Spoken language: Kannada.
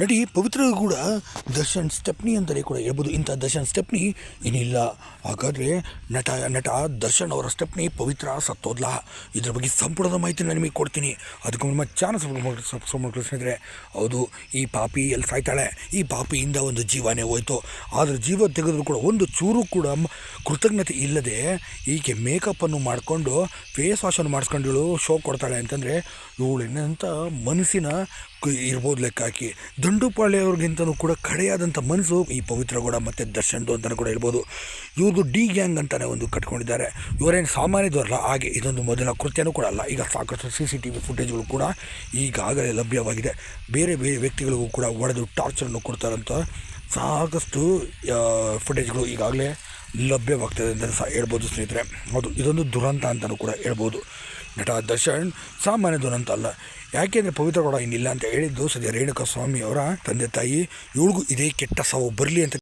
ನಟಿ ಪವಿತ್ರ ಕೂಡ. ದರ್ಶನ್ ಸ್ಟೆಪ್ನಿ ಅಂತಲೇ ಕೂಡ ಹೇಳ್ಬೋದು. ಇಂಥ ದರ್ಶನ್ ಸ್ಟೆಪ್ನಿ ಏನಿಲ್ಲ. ಹಾಗಾದರೆ ನಟ ನಟ ದರ್ಶನ್ ಅವರ ಸ್ಟೆಪ್ನಿ ಪವಿತ್ರ ಸತ್ತೋದ್ಲ. ಇದ್ರ ಬಗ್ಗೆ ಸಂಪೂರ್ಣದ ಮಾಹಿತಿ ನಾನು ನಿಮಗೆ ಕೊಡ್ತೀನಿ. ಅದಕ್ಕೂ ನಮ್ಮ ಚಾನ ಸಬ್ಸ್ಕ್ರೈಬ್ ಮಾಡ್ಕೊಳ್ಳಿ ಸ್ನೇಹಿತರೆ. ಹೌದು, ಈ ಪಾಪಿ ಎಲ್ಲಿ ಸಾಯ್ತಾಳೆ? ಈ ಪಾಪಿಯಿಂದ ಒಂದು ಜೀವನೇ ಹೋಯ್ತು. ಆದರೆ ಜೀವ ತೆಗೆದ್ರು ಕೂಡ ಒಂದು ಚೂರು ಕೂಡ ಕೃತಜ್ಞತೆ ಇಲ್ಲದೆ ಈಕೆ ಮೇಕಪ್ಪನ್ನು ಮಾಡಿಕೊಂಡು ಫೇಸ್ ವಾಶನ್ನು ಮಾಡಿಸ್ಕೊಂಡು ಶೋ ಕೊಡ್ತಾಳೆ ಅಂತಂದರೆ ಇವಳೆನ್ನಂಥ ಮನಸ್ಸಿನ ಕು- ಇರ್ಬೋದು ಲೆಕ್ಕ ಹಾಕಿ ದಂಡುಪಾಳ್ಯವ್ರಿಗಿಂತನೂ ಕೂಡ ಕಡೆಯಾದಂಥ ಮನಸ್ಸು ಈ ಪವಿತ್ರಗೌಡ ಮತ್ತು ದರ್ಶನ್ದು ಅಂತಲೂ ಕೂಡ ಹೇಳ್ಬೋದು. ಇವ್ರದ್ದು ಡಿ ಗ್ಯಾಂಗ್ ಅಂತಲೇ ಒಂದು ಕಟ್ಕೊಂಡಿದ್ದಾರೆ. ಇವರೇನು ಸಾಮಾನ್ಯದವರಲ್ಲ, ಹಾಗೆ ಇದೊಂದು ಮೊದಲ ಕೃತ್ಯನೂ ಕೂಡ ಅಲ್ಲ. ಈಗ ಸಾಕಷ್ಟು ಸಿ ಸಿ ಟಿ ವಿ ಫುಟೇಜ್ಗಳು ಕೂಡ ಈಗಾಗಲೇ ಲಭ್ಯವಾಗಿದೆ. ಬೇರೆ ಬೇರೆ ವ್ಯಕ್ತಿಗಳಿಗೂ ಕೂಡ ಒಡೆದು ಟಾರ್ಚರನ್ನು ಕೊಡ್ತಾರಂತ ಸಾಕಷ್ಟು ಫುಟೇಜ್ಗಳು ಈಗಾಗಲೇ ಲಭ್ಯವಾಗ್ತದೆ ಅಂತ ಸಹ ಹೇಳ್ಬೋದು ಸ್ನೇಹಿತರೆ. ಹೌದು, ಇದೊಂದು ದುರಂತ ಅಂತಲೂ ಕೂಡ ಹೇಳ್ಬೋದು. ನಟ ದರ್ಶನ್ ಸಾಮಾನ್ಯ ದುರಂತ ಅಲ್ಲ. ಯಾಕೆಂದರೆ ಪವಿತ್ರ ಕೂಡ ಇನ್ನಿಲ್ಲ ಅಂತ ಹೇಳಿದ್ದು ಸದ್ಯ ರೇಣುಕಾ ಸ್ವಾಮಿ ಅವರ ತಂದೆ ತಾಯಿ, ಇವಳಿಗೂ ಇದೇ ಕೆಟ್ಟ ಸಾವು ಬರಲಿ ಅಂತ